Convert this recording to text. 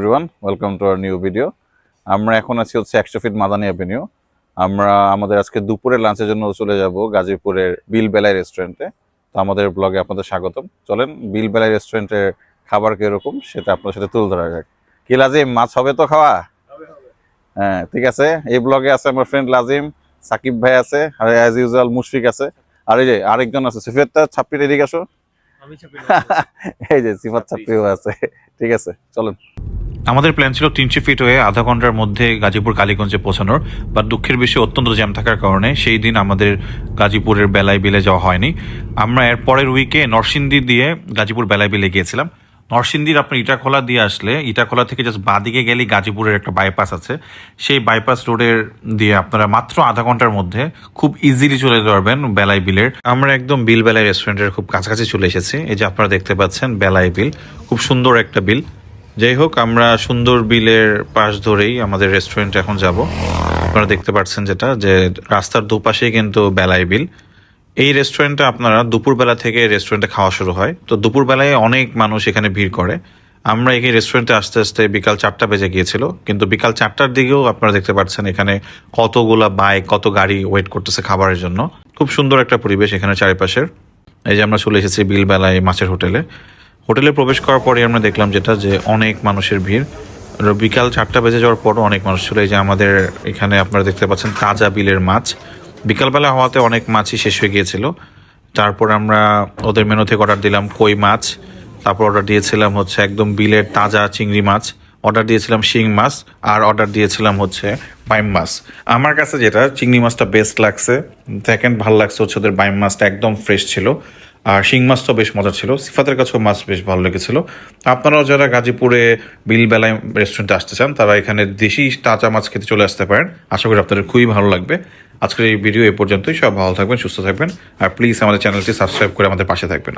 Everyone welcome to our new video আমরা এখন আছি হচ্ছে একশো ফিট মাদানি অ্যাভিনিউ আমরা আমাদের আজকে দুপুরে লাঞ্চের জন্য চলে যাব গাজীপুরের বিল বেলাই রেস্টুরেন্টে তো আমাদের ব্লগে আপনাদের স্বাগতম। চলেন বিল বেলাই রেস্টুরেন্টের খাবার কীরকম সেটা আপনার সাথে তুলে ধরা যাক। কি লাজিম? মাছ হবে তো খাওয়া? হ্যাঁ ঠিক আছে। এই ব্লগে আছে আমার ফ্রেন্ড লাজিম সাকিব ভাই আছে আর অ্যাজ ইউজুয়াল মুশফিক আছে। আর এই যে আরেকজন আছে সিফেতটা ছাপ্পির এদিকে আসো। এই যে সিফাত ছাপ্পিও আছে। ঠিক আছে চলেন। আমাদের প্ল্যান ছিল তিনশো ফিট হয়ে আধা ঘণ্টার মধ্যে গাজীপুর কালীগঞ্জে পৌঁছানোর বাট দুঃখের বিষয়ে অত্যন্ত জ্যাম থাকার কারণে সেই দিন আমাদের গাজীপুরের বেলায় বিলে যাওয়া হয়নি। আমরা এর পরের উইকে নরসিংদী দিয়ে গাজীপুর বেলায় বিলে গিয়েছিলাম। নরসিংদীর আপনি ইটাখোলা দিয়ে আসলে, ইটাখোলা থেকে জাস্ট বাদিকে গেলেই গাজীপুরের একটা বাইপাস আছে। সেই বাইপাস রোডের দিয়ে আপনারা মাত্র আধা ঘণ্টার মধ্যে খুব ইজিলি চলে যেতে পারবেন বেলাই বিলের আমরা একদম বিল বেলাই রেস্টুরেন্টের খুব কাছাকাছি চলে এসেছি। এই যে আপনারা দেখতে পাচ্ছেন বেলাই বিল খুব সুন্দর একটা বিল। যাই হোক আমরা সুন্দর বিলের পাশ ধরেই আমাদের রেস্টুরেন্ট এখন যাব। আপনারা দেখতে পাচ্ছেন যেটা, যে রাস্তার দুপাশেই কিন্তু বেলাই বিল। এই রেস্টুরেন্টে আপনারা দুপুরবেলা থেকে রেস্টুরেন্টে খাওয়া শুরু হয়। তো দুপুরবেলায় অনেক মানুষ এখানে ভিড় করে। আমরা এই রেস্টুরেন্টে আসতে আসতে বিকাল চারটা বেজে গিয়েছিল, কিন্তু বিকাল চারটার দিকেও আপনারা দেখতে পাচ্ছেন এখানে কতগুলা বাইক, কত গাড়ি ওয়েট করতেছে খাবারের জন্য। খুব সুন্দর একটা পরিবেশ এখানে চারিপাশের। এই যে আমরা চলে এসেছি বিলবেলায় মাছের হোটেলে। হোটেলে প্রবেশ করার পরে আমরা দেখলাম যেটা, যে অনেক মানুষের ভিড়। বিকাল চারটা বেজে যাওয়ার পরও অনেক মানুষ ছিল। এই যে আমাদের এখানে আপনারা দেখতে পাচ্ছেন তাজা বিলের মাছ। বিকালবেলা হওয়াতে অনেক মাছই শেষ হয়ে গিয়েছিল। তারপর আমরা ওদের মেনু থেকে অর্ডার দিলাম কই মাছ। তারপর অর্ডার দিয়েছিলাম হচ্ছে একদম বিলের তাজা চিংড়ি মাছ। অর্ডার দিয়েছিলাম শিং মাছ আর অর্ডার দিয়েছিলাম হচ্ছে বাইম মাছ। আমার কাছে যেটা, চিংড়ি মাছটা বেস্ট লাগছে। সেকেন্ড ভালো লাগছে হচ্ছে ওদের বাইম মাছটা একদম ফ্রেশ ছিল। আর শিং মাছ তো বেশ মজা ছিল। সিফাতের কাছেও মাছ বেশ ভালো লেগেছিল। আপনারাও যারা গাজীপুরে বিল বেলায় রেস্টুরেন্টে আসতে চান, তারা এখানে দেশি তাজা মাছ খেতে চলে আসতে পারেন। আশা করি আপনাদের খুবই ভালো লাগবে। আজকের এই ভিডিও এ পর্যন্তই। সব ভালো থাকবেন, সুস্থ থাকবেন। আর প্লিজ আমাদের চ্যানেলটি সাবস্ক্রাইব করে আমাদের পাশে থাকবেন।